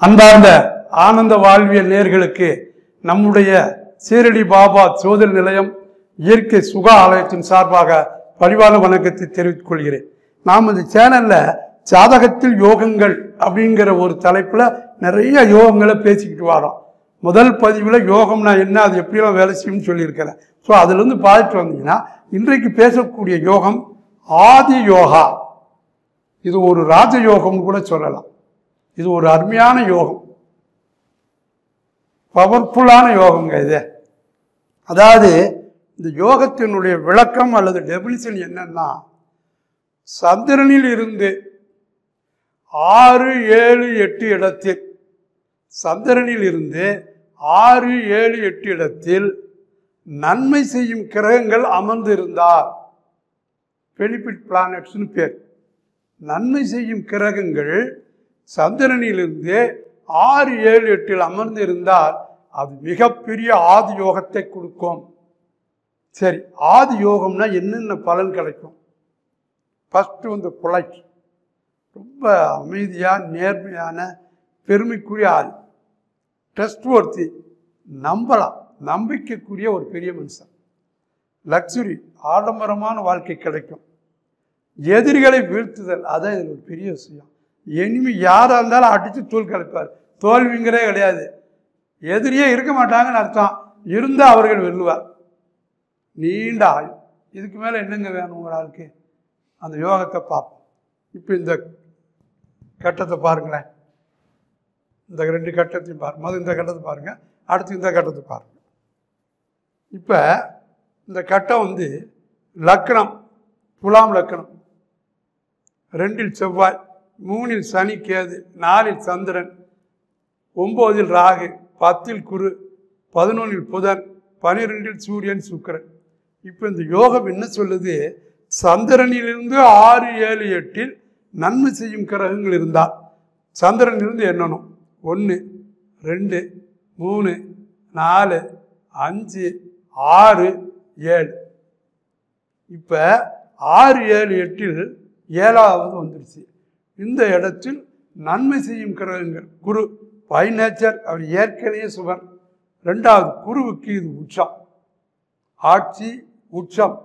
அன்பார்ந்த ஆனந்த வாழ்வியல் நேர்களுக்கு நம்முடைய சீரடி பாபா சோதல் நிலையம் இயற்கை சுக ஆலயத்தின் சார்பாக பரிவான வணக்கத்தை தெரிவித்துக் கொள்கிறேன். நாம் இந்த சேனல்ல ஜாதகத்தில் யோகங்கள் அப்படிங்கிற ஒரு தலைப்புல நிறைய யோகங்களை பேசிக்கிட்டு வரோம். முதல் பதிவில் யோகம்னா என்ன அது எப்படியெல்லாம் வேலை செய்யும்னு சொல்லியிருக்கிறேன். ஸோ அதுலேருந்து பார்த்துட்டு வந்தீங்கன்னா இன்றைக்கு பேசக்கூடிய யோகம் ஆதி யோகா. இது ஒரு ராஜயோகம்னு கூட சொல்லலாம். இது ஒரு அருமையான யோகம். பவர்ஃபுல்லான யோகங்க இது. அதாவது இந்த யோகத்தினுடைய விளக்கம் அல்லது டெபினிஷன் என்னன்னா சந்திரனில் இருந்து ஆறு ஏழு எட்டு இடத்தில் சந்திரனில் இருந்து ஆறு ஏழு எட்டு இடத்தில் நன்மை செய்யும் கிரகங்கள் அமர்ந்து இருந்தார் பெனிஃபிட் பிளானட்ஸ்னு பேர். நன்மை செய்யும் கிரகங்கள் சந்திரனிலிருந்து ஆறு ஏழு எட்டில் அமர்ந்திருந்தால் அது மிகப்பெரிய ஆதி யோகத்தை கொடுக்கும். சரி ஆதி யோகம்னா என்னென்ன பலன் கிடைக்கும்? ஃபஸ்ட்டு வந்து புலைக்கு. ரொம்ப அமைதியாக நேர்மையான பெருமைக்குரிய ஆள். ட்ரஸ்ட் ஒர்த்தி நம்பலாம் நம்பிக்கைக்குரிய ஒரு பெரிய மனுஷன். லக்ஸுரி ஆடம்பரமான வாழ்க்கை கிடைக்கும். எதிரிகளை வீழ்த்துதல் அதான் இதில் ஒரு பெரிய விஷயம். எனிமி யாராக இருந்தாலும் அடித்து தூள் கலைப்பார். தோல்விங்கிறே கிடையாது. எதிரியே இருக்க மாட்டாங்கன்னு அர்த்தம். இருந்தால் அவர்கள் வெல்லுவார். நீண்ட ஆயுள். இதுக்கு மேலே என்னங்க வேணும் ஒரு ஆளுக்கு? அந்த யோகத்தை பார்ப்போம். இப்போ இந்த கட்டத்தை பாருங்களேன். இந்த ரெண்டு கட்டத்தையும் பாருங்க. முதல் இந்த கட்டத்தை பாருங்கள் அடுத்து இந்த கட்டத்தை பாருங்க. இப்போ இந்த கட்டம் வந்து லக்னம் துலாம் லக்னம். ரெண்டில் செவ்வாய். மூணில் சனி கேது நாலில் சந்திரன் ஒம்போதில் ராகு பத்தில் குரு பதினொன்றில் புதன் பனிரெண்டில் சூரியன் சுக்கிரன். இப்போ இந்த யோகம் என்ன சொல்லுது? சந்திரனிலிருந்து ஆறு ஏழு எட்டில் நன்மை செய்யும் கிரகங்கள் இருந்தால் சந்திரனிலிருந்து எண்ணணும் ஒன்று ரெண்டு மூணு நாலு அஞ்சு ஆறு ஏழு. இப்போ ஆறு ஏழு எட்டில் ஏழாவது வந்துருச்சு. இந்த இடத்தில் நன்மை செய்யும் கிரகங்கள். குரு பை நேச்சர் அவர் ஏற்கனவே சுவர் ரெண்டாவது குருவுக்கு இது உச்சம். ஆட்சி உச்சம்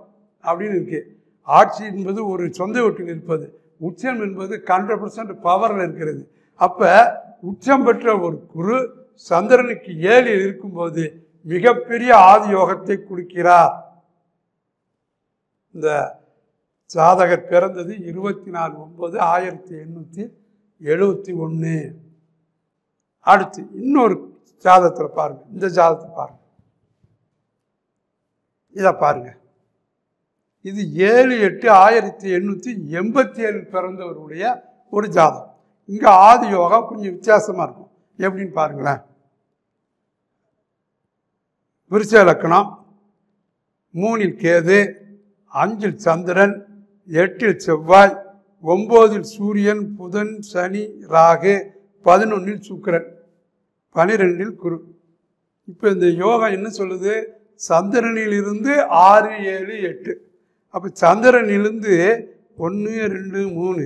அப்படின்னு இருக்கு. ஆட்சி என்பது ஒரு சொந்த வீட்டில் இருப்பது உச்சம் என்பது ஹண்ட்ரட் பர்சன்ட் பவரில் இருக்கிறது. அப்போ உச்சம் பெற்ற ஒரு குரு சந்திரனுக்கு ஏழில் இருக்கும்போது மிகப்பெரிய ஆதி யோகத்தை கொடுக்கிறார். இந்த ஜாதகர் பிறந்தது இருபத்தி நாலு ஒன்பது ஆயிரத்தி எண்ணூற்றி எழுபத்தி ஒன்று அடுத்து இன்னொரு ஜாதகத்தில் பாருங்கள் இந்த ஜாதகத்தை பாருங்கள் இதை பாருங்க. இது ஏழு எட்டு ஆயிரத்தி எண்ணூற்றி எண்பத்தி ஏழு பிறந்தவருடைய ஒரு ஜாதகம். இங்கே ஆதி யோகா கொஞ்சம் வித்தியாசமாக இருக்கும். எப்படின்னு பாருங்களேன். விருச்ச இலக்கணம் மூணில் கேது அஞ்சில் சந்திரன் எட்டில் செவ்வாய் ஒம்போதில் சூரியன் புதன் சனி ராகு பதினொன்றில் சுக்கரன் பனிரெண்டில் குரு. இப்போ இந்த யோகம் என்ன சொல்லுது? சந்திரனிலிருந்து ஆறு ஏழு எட்டு. அப்போ சந்திரனிலிருந்து ஒன்று ரெண்டு மூணு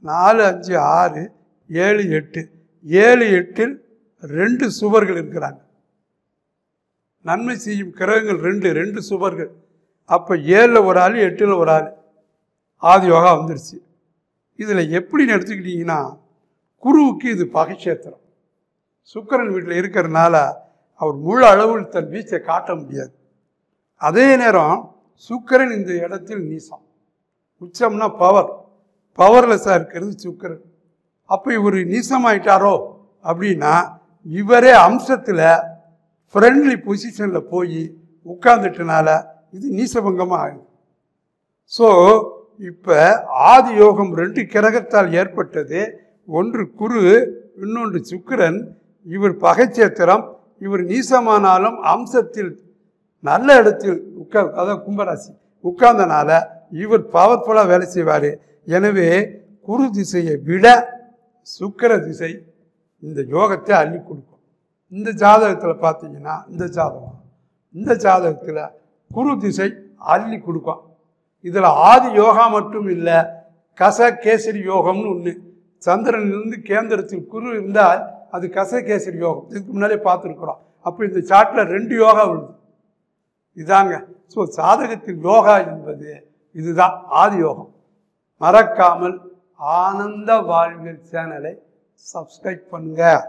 நாலு அஞ்சு ஆறு ஏழு எட்டு. ஏழு எட்டில் ரெண்டு சுவர்கள் இருக்கிறாங்க. நன்மை செய்யும் கிரகங்கள் ரெண்டு ரெண்டு சுவர்கள். அப்போ ஏழில் ஒரு ஆள் எட்டில் ஒரு ஆள். ஆதி யோகா வந்துருச்சு. இதில் எப்படின்னு எடுத்துக்கிட்டிங்கன்னா குருவுக்கு இது பகைச்சேத்திரம். சுக்கரன் வீட்டில் இருக்கிறனால அவர் முழு அளவில் தன் வீச்சை காட்ட முடியாது. அதே நேரம் சுக்கரன் இந்த இடத்தில் நீசம். உச்சம்னா பவர் பவர்லெஸ்ஸாக இருக்கிறது சுக்கரன். அப்போ இவர் நீசமாயிட்டாரோ அப்படின்னா இவரே அம்சத்தில் ஃப்ரெண்ட்லி பொசிஷனில் போய் உட்காந்துட்டனால இது நீசபங்கமாக ஆகுது. ஸோ இப்போ ஆதி யோகம் ரெண்டு கிரகத்தால் ஏற்பட்டது. ஒன்று குரு இன்னொன்று சுக்கிரன். இவர் பகைச்சேத்திரம் இவர் நீசமானாலும் அம்சத்தில் நல்ல இடத்தில் உட்கார் அதாவது கும்பராசி உட்கார்ந்தனால இவர் பவர்ஃபுல்லாக வேலை செய்வார். எனவே குரு திசையை விட சுக்கிர திசை இந்த யோகத்தை அள்ளி கொடுக்கும். இந்த ஜாதகத்தில் பார்த்தீங்கன்னா இந்த ஜாதகம் இந்த ஜாதகத்தில் குரு திசை அள்ளி கொடுக்கும். இதில் ஆதி யோகா மட்டும் இல்லை கச கேசரி யோகம்னு ஒன்று சந்திரனிலிருந்து கேந்திரத்தில் குரு இருந்தால் அது கசகேசரி யோகம். இதுக்கு முன்னாலே பார்த்துருக்குறோம். அப்போ இந்த சார்ட்டில் ரெண்டு யோகா விழுது. இதாங்க. ஸோ சாதகத்தில் யோகா என்பது இதுதான் ஆதி யோகம். மறக்காமல் ஆனந்த வாழ்வியல் சேனலை சப்ஸ்கிரைப் பண்ணுங்கள்